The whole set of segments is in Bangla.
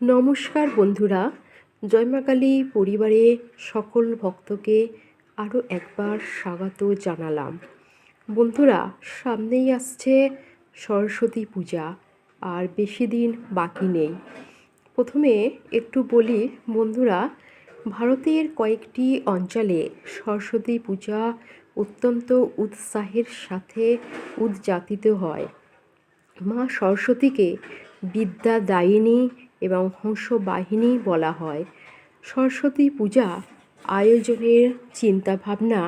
নমস্কার বন্ধুরা। জয়মাকালী পরিবারে সকল ভক্তকে আরও একবার স্বাগত জানালাম। বন্ধুরা, সামনেই আসছে সরস্বতী পূজা, আর বেশি দিন বাকি নেই। প্রথমে একটু বলি, বন্ধুরা, ভারতের কয়েকটি অঞ্চলে সরস্বতী পূজা অত্যন্ত উৎসাহের সাথে উদযাপিত হয়। মা সরস্বতীকে বিদ্যাদায়িনী এবং হংসবাহিনী বলা হয়। সরস্বতী পূজা আয়োজনের চিন্তাভাবনা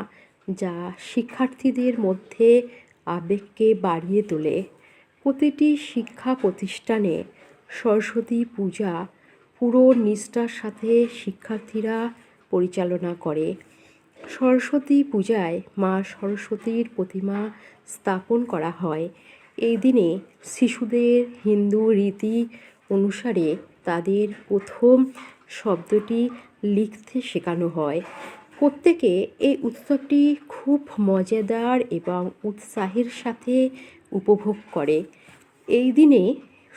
যা শিক্ষার্থীদের মধ্যে আবেগকে বাড়িয়ে তোলে। প্রতিটি শিক্ষা প্রতিষ্ঠানে সরস্বতী পূজা পুরো নিষ্ঠার সাথে শিক্ষার্থীরা পরিচালনা করে। সরস্বতী পূজায় মা সরস্বতীর প্রতিমা স্থাপন করা হয়। এই দিনে শিশুদের হিন্দু রীতি অনুসারে তাদের প্রথম শব্দটি লিখতে শেখানো হয়। প্রত্যেকে এই উৎসবটি খুব মজাদার এবং উৎসাহের সাথে উপভোগ করে। এই দিনে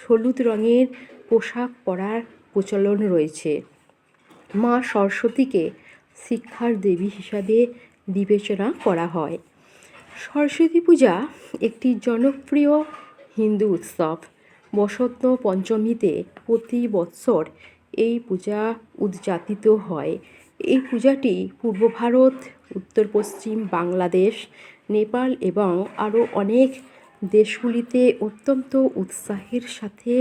হলুদ রঙের পোশাক পরার প্রচলন রয়েছে। মা সরস্বতীকে শিক্ষার দেবী হিসাবে বিবেচনা করা হয়। সরস্বতী পূজা একটি জনপ্রিয় হিন্দু উৎসব। বসন্ত পঞ্চমীতে প্রতি বৎসর এই পূজা উদযাপিত হয়। এই পূজাটি পূর্ব ভারত, উত্তর পশ্চিম বাংলাদেশ, নেপাল এবং আরও অনেক দেশগুলিতে অত্যন্ত উৎসাহের সাথে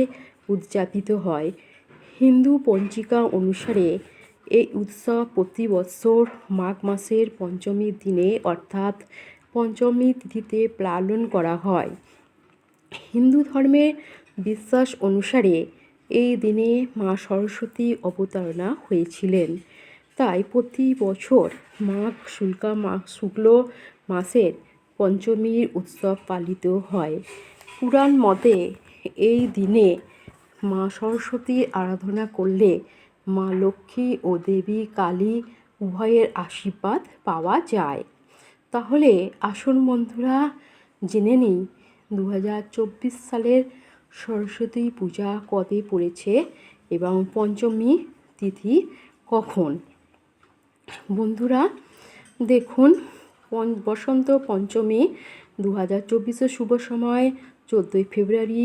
উদযাপিত হয়। হিন্দু পঞ্জিকা অনুসারে এই উৎসব প্রতি বৎসর মাঘ মাসের পঞ্চমীর দিনে অর্থাৎ পঞ্চমী তিথিতে পালন করা হয়। হিন্দু ধর্মের বিশ্বাস অনুসারে এই দিনে মা সরস্বতী অবতারণা হয়েছিলেন। তাই প্রতি বছর মাঘ শুল্কা মাঘ শুক্ল মাসের পঞ্চমীর উৎসব পালিত হয়। পুরাণ মতে এই দিনে মা সরস্বতীর আরাধনা করলে মা লক্ষ্মী ও দেবী কালী উভয়ের আশীর্বাদ পাওয়া যায়। তাহলে আসুন বন্ধুরা, জেনে নিই দু হাজার চব্বিশ সালের সরস্বতী পূজা কবে পড়েছে এবং পঞ্চমী তিথি কখন? বন্ধুরা, দেখুন বসন্ত পঞ্চমী দু হাজার চব্বিশের শুভ সময়, চোদ্দোই ফেব্রুয়ারি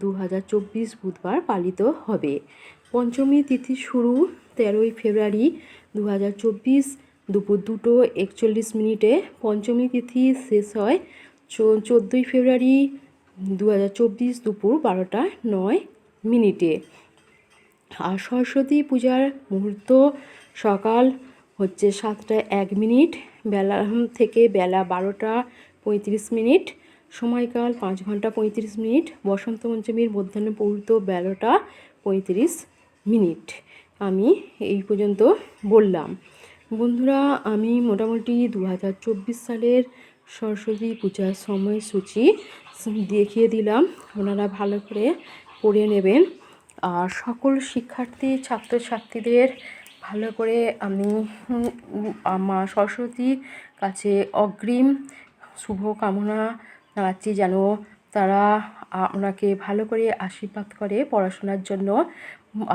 দু হাজার চব্বিশ বুধবার পালিত হবে। পঞ্চমী তিথি শুরু তেরোই ফেব্রুয়ারি দু হাজার চব্বিশ দুপুর দুটো একচল্লিশ মিনিটে। পঞ্চমী তিথি শেষ হয় চোদ্দোই ফেব্রুয়ারি দু হাজার চব্বিশ দুপুর বারোটা নয় মিনিটে। আর সরস্বতী পূজার মুহূর্ত সকাল হচ্ছে সাতটা এক মিনিট, বেলা থেকে বেলা বারোটা পঁয়ত্রিশ মিনিট, সময়কাল পাঁচ ঘণ্টা পঁয়ত্রিশ মিনিট, বসন্ত পঞ্চমীর মধ্যাহ্ন মুহূর্ত বেলাটা পঁয়ত্রিশ মিনিট। আমি এই পর্যন্ত বললাম। বন্ধুরা, আমি মোটামুটি দু হাজার চব্বিশ সালের সরস্বতী পূজার সময়সূচি দেখিয়ে দিলাম। ওনারা ভালো করে পড়ে নেবেন। আর সকল শিক্ষার্থী, ছাত্রছাত্রীদের ভালো করে আমি আমার সরস্বতীর কাছে অগ্রিম শুভ কামনা জানাচ্ছি যেন তারা ওনাকে ভালো করে আশীর্বাদ করে পড়াশোনার জন্য।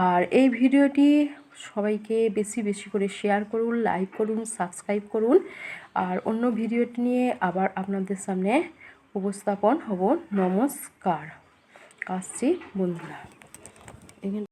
আর এই ভিডিওটি সবাইকে বেশি বেশি করে শেয়ার করুন, লাইক করুন, সাবস্ক্রাইব করুন। আর অন্য ভিডিওটি নিয়ে আবার আপনাদের সামনে উপস্থাপন হব। নমস্কার। আসছি বন্ধুরা।